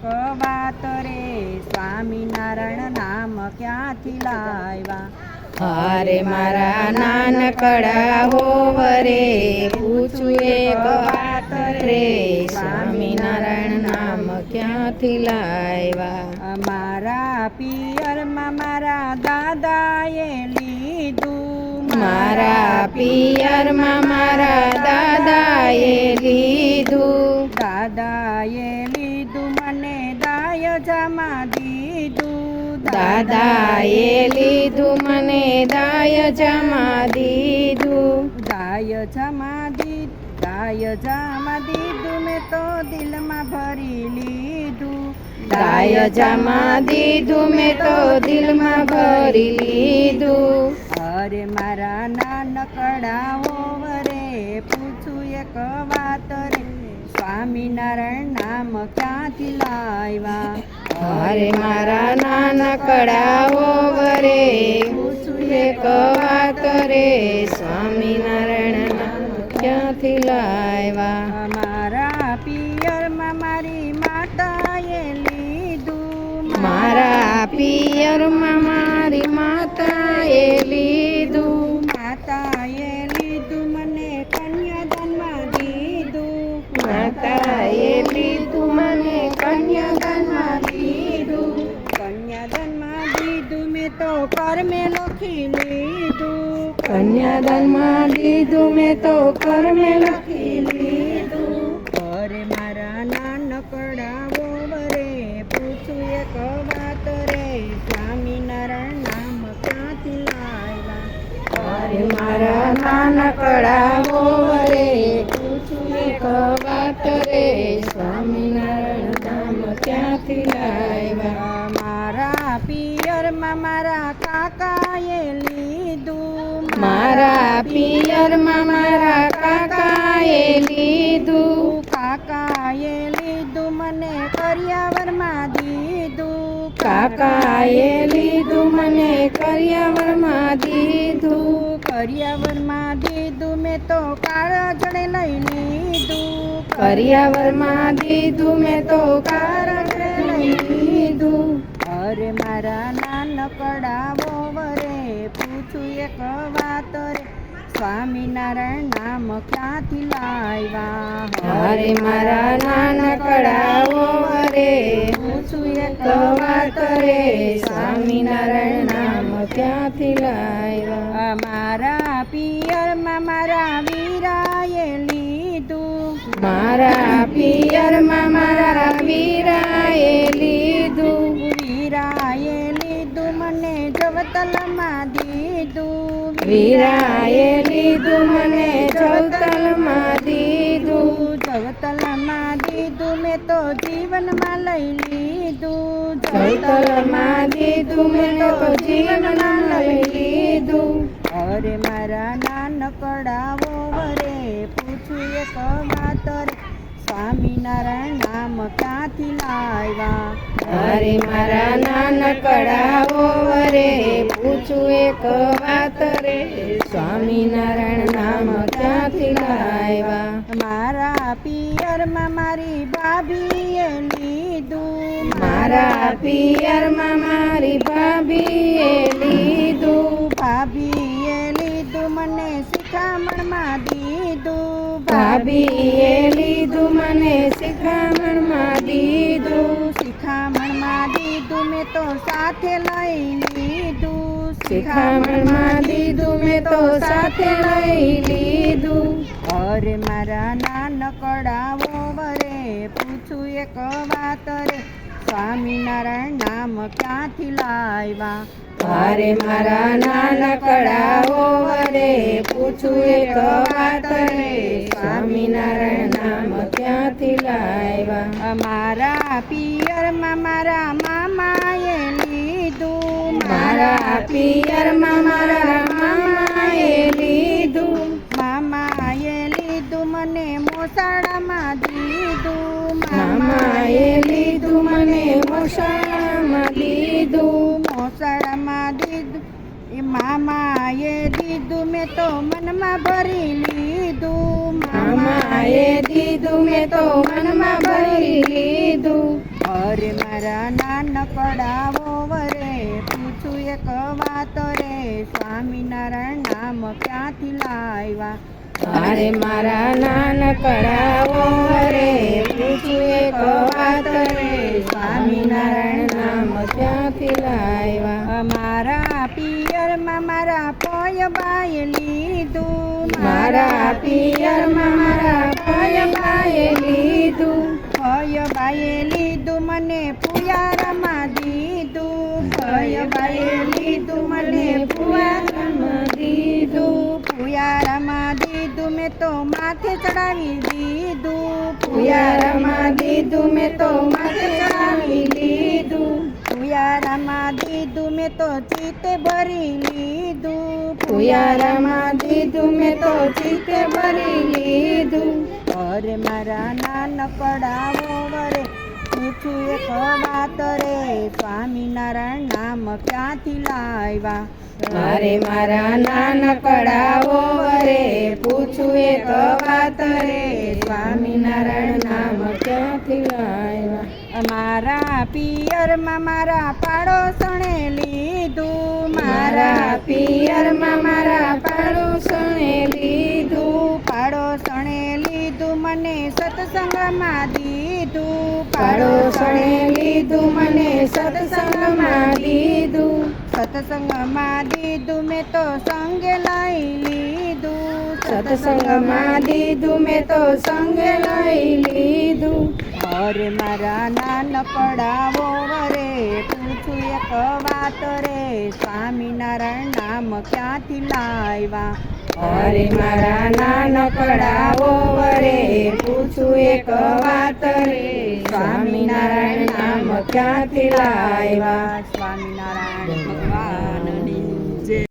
એક વાત રે સ્વામિનારાયણ નામ ક્યાંથી લાવ્યા? હારે મારા નાનકડા હોવરે પૂછું એક વાત રે સ્વામિનારાયણ નામ ક્યાંથી લાવ્યા? મારા પિયરમાં મારા દાદાએ લીધું મારા પિયરમાં દાદાએ લીધું મને દાય જમા દીધું દાય જમા દીધું દાય જમા દીધું મેં તો દિલમાં ભરી લીધું. દાય જમા દીધું મેં તો દિલમાં ભરી લીધું. અરે મારા નાનકડા વરે પૂછું એક વાત રે. સ્વામિનારાયણ નામ ક્યાંથી લાવ્યા? અરે મારા નાનકડાઓ હોવરે લખી લીધું. કન્યાદાનમાં દીધું મેં તો કર્મે લખી લીધું. અરે મારા નાનકડા વરે પૂછું એક વાત રે સ્વામિનારાયણ નામ ક્યાંથી લાવ્યા. અરે મારા નાનકડા વરે પૂછું એક વાત રે સ્વામિનારાયણ નામ ક્યાંથી લાવ્યા પિયરમાં મારા કાકાએ લીધું. કાકાએ લીધું મને કરિયાવરમાં દીધું. કાકાએ લીધું મને કરિયાવરમાં દીધું. કરિયાવરમાં દીધું મેં તો કાળજડે લઈ લીધું. કરિયાવરમાં દીધું મેં તો કારણે લઈ લીધું. અરે મારા નાનકડા વરે પૂછું એક વાત રે. સ્વામિનારાયણ નામ ક્યાંથી લાવ્યા? હરે મારા નાનકડાઓ હરે હું છું એક વાત રે સ્વામિનારાયણ નામ ક્યાંથી લાવ્યા? મારા પિયરમાં મારા વીરાએ લીધું. મારા પિયરમાં મારા વીરાએ લીધું જવતલમાં દીધું વીરાએ લીધું મને ચોતલમાં દીધું ચોતલમાં દીધું મેં તો જીવનમાં લઈ લીધું ચોતલમાં દીધું મેં તો જીવનમાં લઈ લીધું અરે મારા નાનકડાઓ વરે પૂછું એક વાત રે સ્વામિનારાયણ નામ ક્યાંથી લાવ્યા? અરે મારા નાનકડા વરે પૂછું એક વાત રે. સ્વામિનારાયણ નામ ક્યાંથી લાવ્યા? મારા પિયરમાં મારી ભાભીએ લીધું. મારા પિયરમાં મારી ભાભીએ લીધું. ભાભીએ લીધું મને શિખામણમાં દીધું. ભાભીએ શિખામણમાં દીધું શિખામણમાં દીધું, મેં તો સાથે લઈ લીધું. શિખામણમાં દીધું, મેં તો સાથે લઈ લીધું. અરે મારા નાનકડાઓ વરે, પૂછું એક વાત રે, સ્વામિનારાયણ નામ ક્યાંથી લાવ્યા? અરે મારા નાનકડાઓ વરે, પૂછું એક વાત રે ક્યાંથી અમારા મારા પિયરમાં મારા મામાએ લીધું. મારા પિયરમાં મારા મામાએ લીધું. મામાએ લીધું મને મોસાળામાં દીધું. મામાએ લીધું મને મોસાળામાં લીધું મોસાળામાં દીધું. એ મામાએ દીધું મેં તો મનમાં ભરી લીધું. મામાએ દીધું મેં તો મનમાં ભરી લીધું. અરે મારા નાનકડાવો વરે પૂછું એક વાત રે સ્વામિનારાયણ નામ ક્યાંથી લાવ્યા? અરે મારા નાનકડાવો રે પૂછું એક વાત રે સ્વામિનારાયણ નામ ક્યાંથી લાવ્યા? અમારા પિયરમાં મારા પોય લીધું મારા પિયરમાં મારા ભાઈ ભાઈએ લીધું ભય બાએ લીધું મને પુયારમાં દીધું. ભય બાએ લીધું મને પુયારમાં દીધું. પુયારામાં દીધું મેં તો માથે ચડાવી દીધું. પુયારામાં દીધું મેં તો માથે ચડાવી પુયારામાં દીધું મેં તો ચીતે ભરી લીધું. પુયારામાં દીધું મેં તો ચીતે ભરી લીધું. અરે મારા નાનકડા વરે પૂછું એક વાત રે સ્વામિનારાયણ નામ ક્યાંથી લાવ્યા? અરે મારા નાનકડાઓ રે પૂછું એક વાત રે સ્વામિનારાયણ નામ ક્યાંથી લાવ્યા? મારા પિયરમાં મારા પાડોસણે લીધું. મારા પિયરમાં મારા પાડોશણે લીધું. પાડોસણે લીધું મને સત્સંગમાં દીધું. પાડોશણે લીધું મને સત્સંગમાં લીધું સત્સંગમાં દીધું મેં તો સંગે લઈ લીધું. સત્સંગમાં દીધું મેં તો સંગે લઈ લીધું. અરે મારા નાનકડાવો વરે. પૂછું એક વાત રે, સ્વામિનારાયણ નામ ક્યાંથી લાવ્યા? અરે મારા નાનકડાઓ વરે, પૂછું એક વાત રે, સ્વામિનારાયણ નામ ક્યાંથી લાવ્યા?